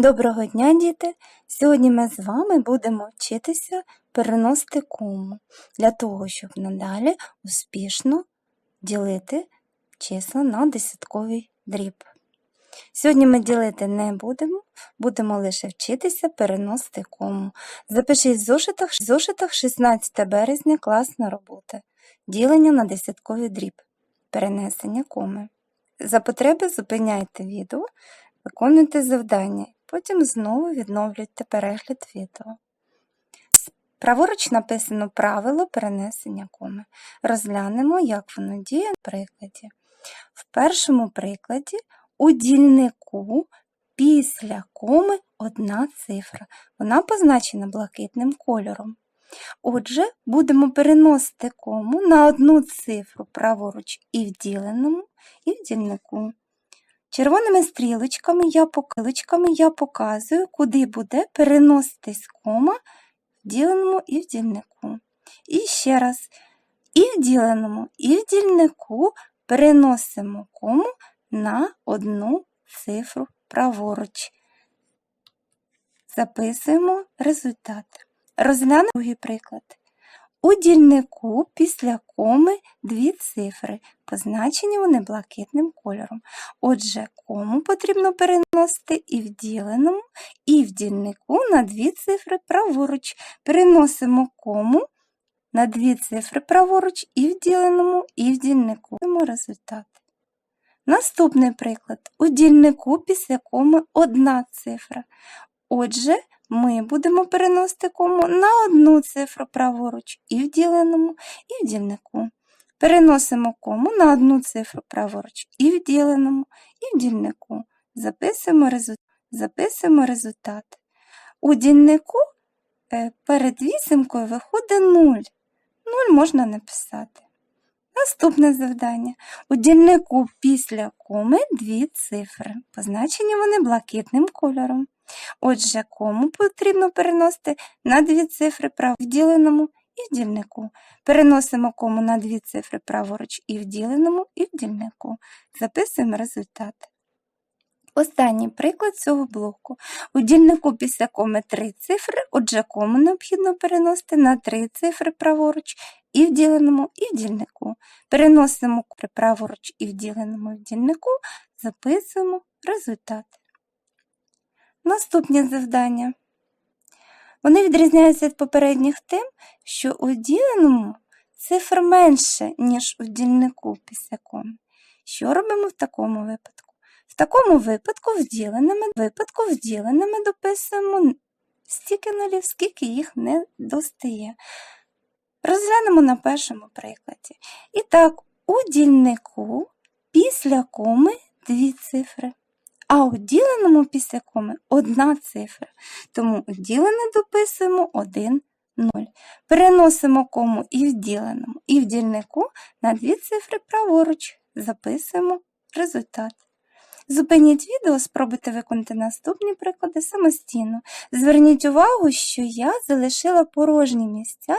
Доброго дня, діти! Сьогодні ми з вами будемо вчитися переносити кому для того, щоб надалі успішно ділити числа на десятковий дріб. Сьогодні ми ділити не будемо, будемо лише вчитися переносити кому. Запишіть в зошитах, в зошитах 16 березня класна робота. Ділення на десятковий дріб. Перенесення коми. За потреби зупиняйте відео, виконуйте завдання, потім знову відновлюйте перегляд відео. Праворуч написано правило перенесення коми. Розглянемо, як воно діє на прикладі. В першому прикладі у дільнику після коми одна цифра. Вона позначена блакитним кольором. Отже, будемо переносити кому на одну цифру праворуч і в діленому, і в дільнику. Червоними стрілочками я, покилочками я показую, куди буде переноситись кома в діленому і в дільнику. І ще раз, і в діленому, і в дільнику переносимо кому на одну цифру праворуч. Записуємо результат. Розглянемо другий приклад. У дільнику після коми дві цифри, позначені вони блакитним кольором. Отже, кому потрібно переносити і в діленому, і в дільнику на дві цифри праворуч. Переносимо кому на дві цифри праворуч і в діленому, і в дільнику. результат. Наступний приклад. У дільнику після коми одна цифра. Отже, ми будемо переносити кому на одну цифру праворуч і в діленому, і в дільнику. Переносимо кому на одну цифру праворуч і в діленому, і в дільнику. Записуємо результат. Записуємо результат. У дільнику е, перед вісимкою виходить 0. 0 можна написати. Наступне завдання. У дільнику після коми дві цифри. Позначені вони блакитним кольором. Отже, кому потрібно переносити на дві цифри право в діленому і в дільнику. Переносимо кому на дві цифри праворуч і в діленому, і в дільнику. Записуємо результат. Останній приклад цього блоку. У дільнику після коми три цифри, отже, кому необхідно переносити на три цифри праворуч і в діленому, і в дільнику. Переносимо праворуч і в діленому, і в записуємо результат. Наступні завдання. Вони відрізняються від попередніх тим, що у діленому цифр менше, ніж у дільнику після коми. Що робимо в такому випадку? В такому випадку в діленими, випадку в діленими дописуємо стільки нулів, скільки їх не достає. Розглянемо на першому прикладі. І так, у дільнику після коми дві цифри а у діленому після коми одна цифра. Тому у ділене дописуємо 1, 0. Переносимо кому і в діленому, і в дільнику на дві цифри праворуч. Записуємо результат. Зупиніть відео, спробуйте виконати наступні приклади самостійно. Зверніть увагу, що я залишила порожні місця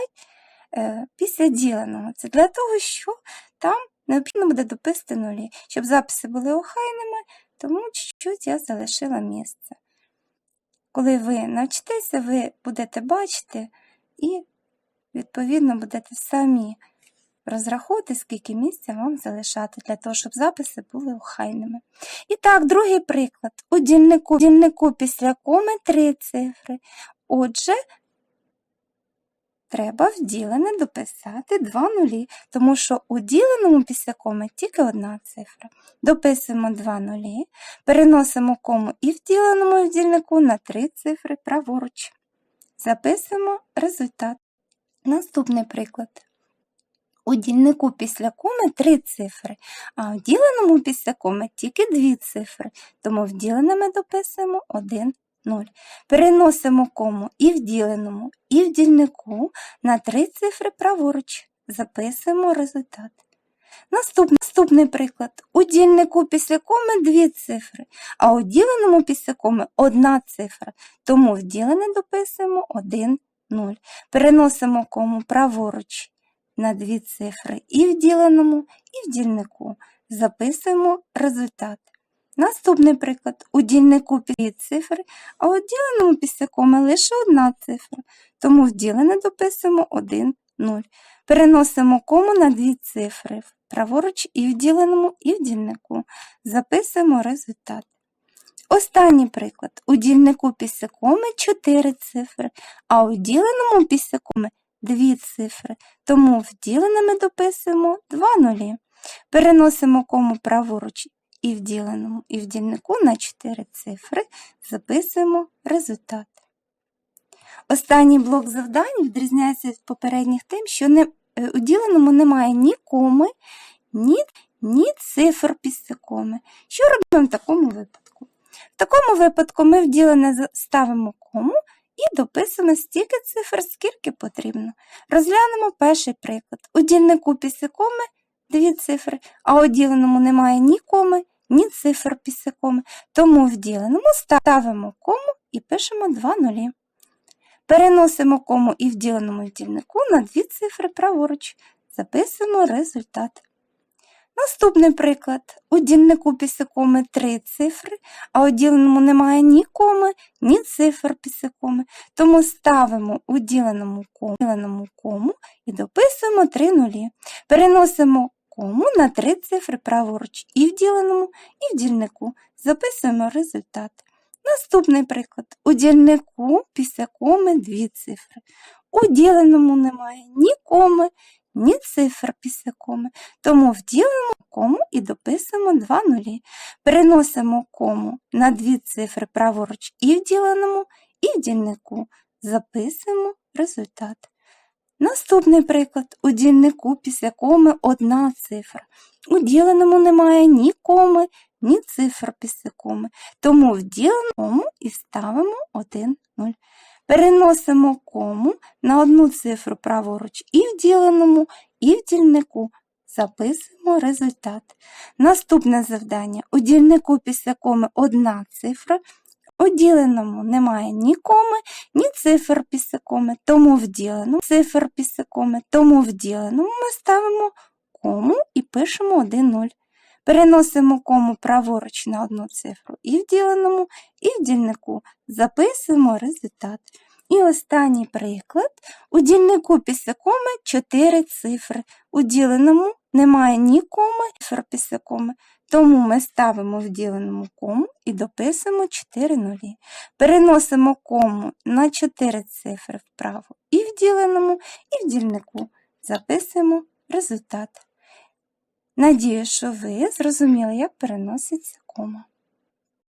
е, після діленого. Це для того, що там необхідно буде дописати нулі, щоб записи були охайними, тому чуть-чуть я залишила місце. Коли ви навчитеся, ви будете бачити і, відповідно, будете самі розраховувати, скільки місця вам залишати, для того, щоб записи були охайними. І так, другий приклад. У дільнику, дільнику після коми три цифри. Отже, Треба в ділене дописати два нулі, тому що у діленому після коми тільки одна цифра. Дописуємо два нулі, переносимо кому і в діленому і в дільнику на три цифри праворуч. Записуємо результат. Наступний приклад. У дільнику після коми три цифри, а в діленому після коми тільки дві цифри, тому в діленому дописуємо один 0. Переносимо кому і в діленому, і в дільнику на три цифри праворуч. Записуємо результат. Наступний, приклад. У дільнику після коми дві цифри, а у діленому після коми одна цифра. Тому в ділене дописуємо 1, 0. Переносимо кому праворуч на дві цифри і в діленому, і в дільнику. Записуємо результат. Наступний приклад. У дільнику дві цифри, а у діленому після коми лише одна цифра. Тому в ділене дописуємо 1, 0. Переносимо кому на дві цифри. Праворуч і в діленому, і в дільнику. Записуємо результат. Останній приклад. У дільнику після коми 4 цифри, а у діленому після коми 2 цифри. Тому в ділене дописуємо 2 нулі. Переносимо кому праворуч і в діленому, і в дільнику на 4 цифри. Записуємо результат. Останній блок завдань відрізняється від попередніх тим, що не, е, у діленому немає ні коми, ні, ні цифр після коми. Що робимо в такому випадку? В такому випадку ми в ділене ставимо кому і дописуємо стільки цифр, скільки потрібно. Розглянемо перший приклад. У дільнику після коми дві цифри, а у діленому немає ні коми, ні цифр після коми. Тому в діленому ставимо кому і пишемо два нулі. Переносимо кому і в діленому дільнику на дві цифри праворуч. Записуємо результат. Наступний приклад. У дільнику після коми три цифри, а у діленому немає ні коми, ні цифр після коми. Тому ставимо у діленому кому, діленому кому і дописуємо три нулі. Переносимо кому на три цифри праворуч і в діленому, і в дільнику. Записуємо результат. Наступний приклад. У дільнику після коми дві цифри. У діленому немає ні коми, ні цифр після коми. Тому в діленому кому і дописуємо два нулі. Переносимо кому на дві цифри праворуч і в діленому, і в дільнику. Записуємо результат. Наступний приклад. У дільнику після коми одна цифра. У діленому немає ні коми, ні цифр після коми. Тому в діленому і ставимо 1, 0. Переносимо кому на одну цифру праворуч і в діленому, і в дільнику. Записуємо результат. Наступне завдання. У дільнику після коми одна цифра. У діленому немає ні коми, ні цифр після коми, тому в діленому цифр після коми, тому в діленому ми ставимо кому і пишемо 1, 0. Переносимо кому праворуч на одну цифру і в діленому, і в дільнику. Записуємо результат. І останній приклад. У дільнику після коми 4 цифри. У діленому немає ні коми, цифр після коми. Тому ми ставимо в діленому кому і дописуємо 4 нулі. Переносимо кому на 4 цифри вправо і в діленому, і в дільнику. Записуємо результат. Надію, що ви зрозуміли, як переноситься кома.